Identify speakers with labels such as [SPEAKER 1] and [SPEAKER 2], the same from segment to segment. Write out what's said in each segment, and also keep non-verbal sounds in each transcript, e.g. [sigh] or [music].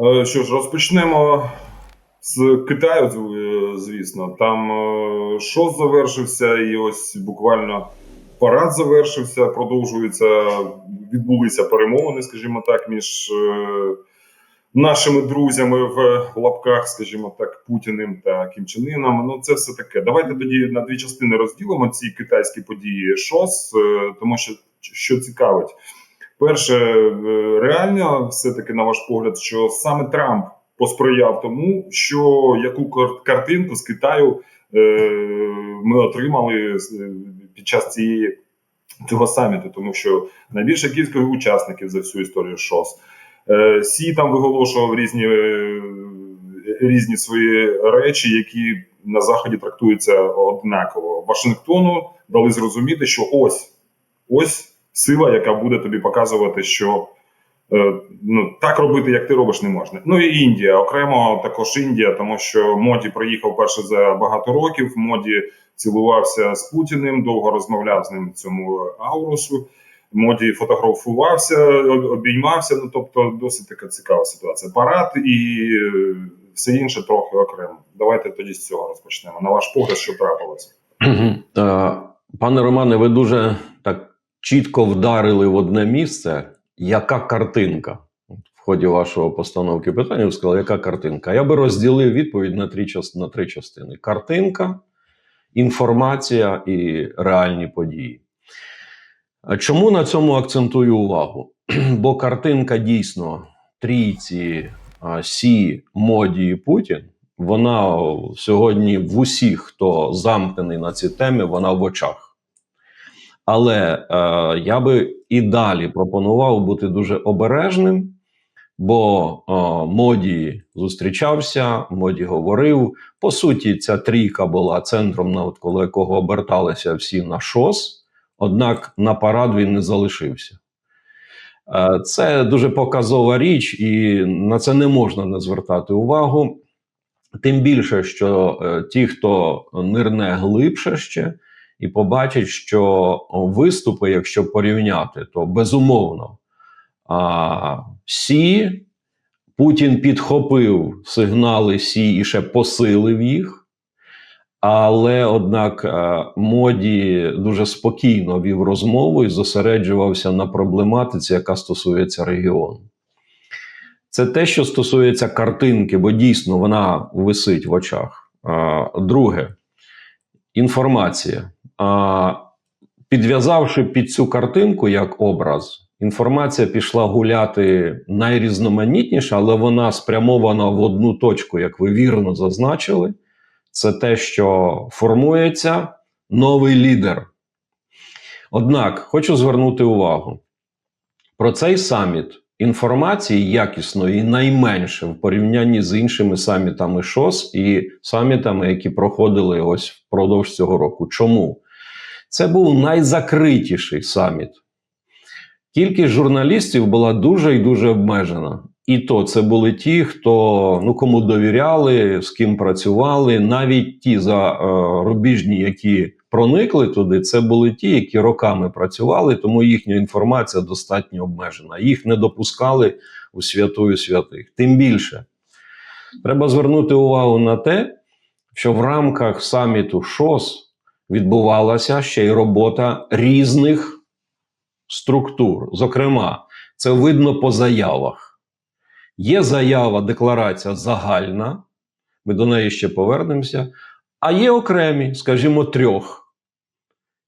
[SPEAKER 1] Е, Що ж, розпочнемо з Китаю, е, звісно. Там е, ШОС завершився, і ось буквально парад завершився, продовжується, відбулися перемовини, скажімо так, між е, нашими друзями в лапках, скажімо так, Путіним та Кім Чен Іном. Ну, це все таке. Давайте тоді на дві частини розділимо ці китайські події ШОС, е, тому що що цікавить. Перше, е, реально, все-таки, на ваш погляд, що саме Трамп посприяв тому, що яку картинку з Китаю е, ми отримали е, під час цієї цього саміту, тому що найбільша кількість учасників за всю історію ШОС. Сі там виголошував різні, різні свої речі, які на заході трактуються однаково. Вашингтону дали зрозуміти, що ось ось сила, яка буде тобі показувати, що е, ну так робити, як ти робиш, не можна. Ну і Індія, окремо також Індія, тому що Моді приїхав перше за багато років. Моді цілувався з Путіним, довго розмовляв з ним цьому аурусу. Моді фотографувався, обіймався. Ну тобто, досить така цікава ситуація. Парад і е, все інше трохи окремо. Давайте тоді з цього розпочнемо. На ваш погляд, що трапилося?
[SPEAKER 2] Е, Пане Романе, ви дуже так чітко вдарили в одне місце. Яка картинка? В ході вашого постановки питання ви сказали, яка картинка? Я би розділив відповідь на три, на три частини: картинка, інформація і реальні події. Чому на цьому акцентую увагу? [clears throat] Бо картинка дійсно трійці Сі, Моді і Путін. Вона сьогодні в усіх, хто замкнений на ці теми, вона в очах. Але е, я би і далі пропонував бути дуже обережним, бо е, Моді зустрічався, Моді говорив. По суті, ця трійка була центром, навколо якого оберталися всі на ШОС, однак на парад він не залишився. Е, Це дуже показова річ, і на це не можна не звертати увагу. Тим більше, що е, ті, хто нирне глибше ще, і побачать, що виступи, якщо порівняти, то безумовно а, Сі Путін підхопив сигнали Сі і ще посилив їх. Але однак е, моді дуже спокійно вів розмову і зосереджувався на проблематиці, яка стосується регіону. Це те, що стосується картинки, бо дійсно вона висить в очах. Друге, інформація. Підв'язавши під цю картинку як образ, інформація пішла гуляти найрізноманітніше, але вона спрямована в одну точку, як ви вірно зазначили. Це те, що формується новий лідер. Однак хочу звернути увагу про цей саміт інформації якісної найменше в порівнянні з іншими самітами ШОС і самітами, які проходили ось впродовж цього року. Чому? Це був найзакритіший саміт. Кількість журналістів була дуже і дуже обмежена. І то це були ті, хто ну кому довіряли, з ким працювали. Навіть ті зарубіжні, які проникли туди, це були ті, які роками працювали, тому їхня інформація достатньо обмежена. Їх не допускали у святую святих. Тим більше треба звернути увагу на те, що в рамках саміту ШОС відбувалася ще й робота різних структур. Зокрема, це видно по заявах. Є заява, декларація загальна, ми до неї ще повернемося. А є окремі, скажімо, трьох: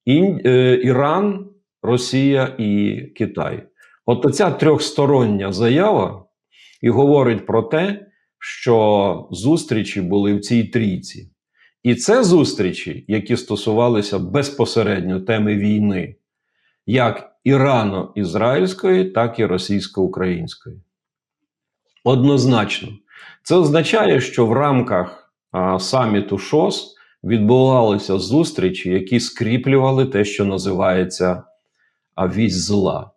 [SPEAKER 2] е, Іран, Росія і Китай. От оця трьохстороння заява і говорить про те, що зустрічі були в цій трійці. І це зустрічі, які стосувалися безпосередньо теми війни, як ірано-ізраїльської, так і російсько-української. Однозначно, це означає, що в рамках а, саміту ШОС відбувалися зустрічі, які скріплювали те, що називається вісь зла.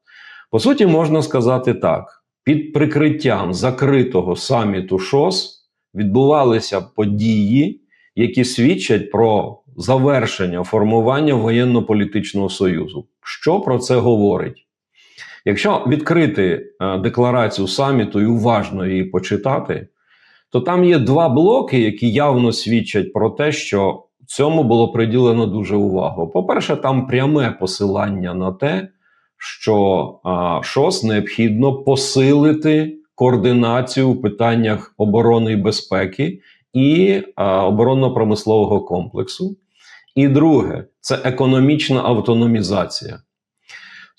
[SPEAKER 2] По суті, можна сказати так: під прикриттям закритого саміту ШОС відбувалися події, які свідчать про завершення формування воєнно-політичного союзу. Що про це говорить? Якщо відкрити е, декларацію саміту і уважно її почитати, то там є два блоки, які явно свідчать про те, що цьому було приділено дуже увагу. По-перше, там пряме посилання на те, що ШОС необхідно посилити координацію в питаннях оборони і безпеки і оборонно-промислового комплексу. І друге це економічна автономізація.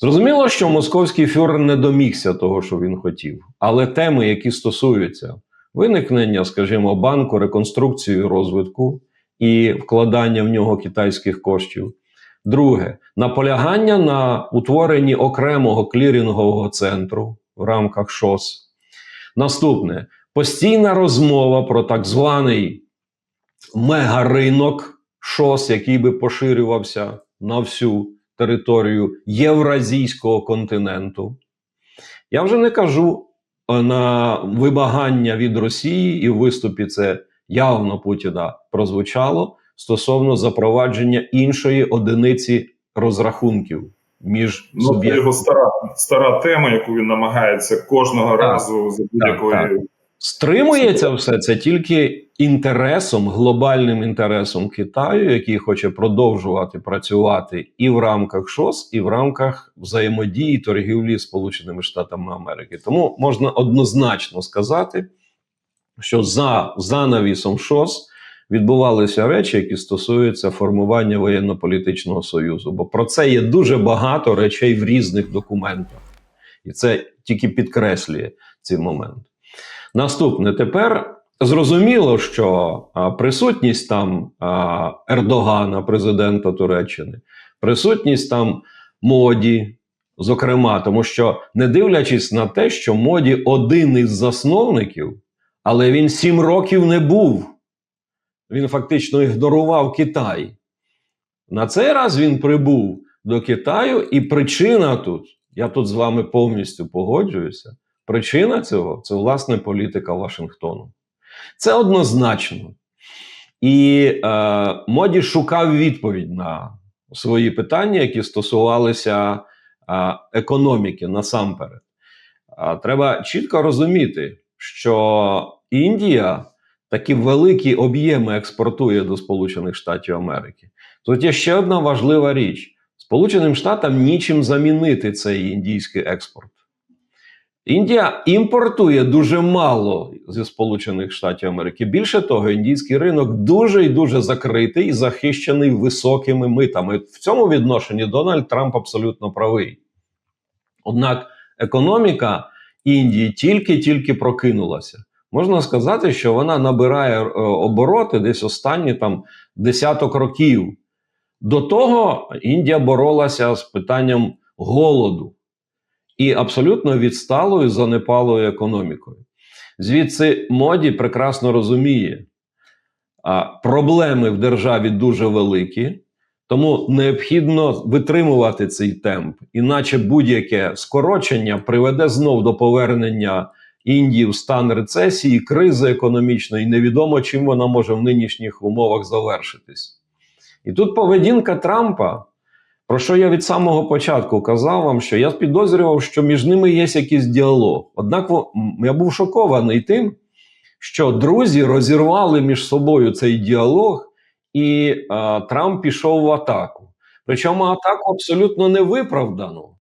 [SPEAKER 2] Зрозуміло, що московський фюрер не домігся того, що він хотів, але теми, які стосуються виникнення, скажімо, банку, реконструкції розвитку і вкладання в нього китайських коштів. Друге, наполягання на утворенні окремого клірингового центру в рамках ШОС. Наступне постійна розмова про так званий мегаринок ШОС, який би поширювався на всю територію Євразійського континенту. Я вже не кажу е, на вимагання від Росії, і в виступі це явно Путіна прозвучало стосовно запровадження іншої одиниці розрахунків між
[SPEAKER 1] Ну, це його стара, стара тема, яку він намагається кожного
[SPEAKER 2] Так.
[SPEAKER 1] разу за будь-якої.
[SPEAKER 2] Стримується все це тільки інтересом, глобальним інтересом Китаю, який хоче продовжувати працювати і в рамках ШОС, і в рамках взаємодії торгівлі з Сполученими Штатами Америки. Тому можна однозначно сказати, що за занавісом ШОС відбувалися речі, які стосуються формування воєнно-політичного союзу. Бо про це є дуже багато речей в різних документах, і це тільки підкреслює цей момент. Наступне тепер зрозуміло, що присутність там Ердогана, президента Туреччини, присутність там моді, зокрема, тому що не дивлячись на те, що моді один із засновників, але він сім років не був. Він фактично ігнорував Китай. На цей раз він прибув до Китаю, і причина тут, я тут з вами повністю погоджуюся. Причина цього це власне політика Вашингтону. Це однозначно. І е, Моді шукав відповідь на свої питання, які стосувалися е, економіки насамперед. Е, треба чітко розуміти, що Індія такі великі об'єми експортує до Сполучених Штатів Америки. Тут є ще одна важлива річ: Сполученим Штатам нічим замінити цей індійський експорт. Індія імпортує дуже мало зі Сполучених Штатів Америки. Більше того, індійський ринок дуже і дуже закритий і захищений високими митами. В цьому відношенні Дональд Трамп абсолютно правий. Однак економіка Індії тільки-тільки прокинулася. Можна сказати, що вона набирає е, обороти десь останні там десяток років. До того Індія боролася з питанням голоду і абсолютно відсталою занепалою економікою. Звідси моді прекрасно розуміє, а, проблеми в державі дуже великі, тому необхідно витримувати цей темп, іначе будь-яке скорочення приведе знов до повернення Індії в стан рецесії, кризи економічної, і невідомо чим вона може в нинішніх умовах завершитись. І тут поведінка Трампа. Про що я від самого початку казав вам, що я підозрював, що між ними є якийсь діалог. Однак я був шокований тим, що друзі розірвали між собою цей діалог, і е, Трамп пішов в атаку. Причому атаку абсолютно невиправдану.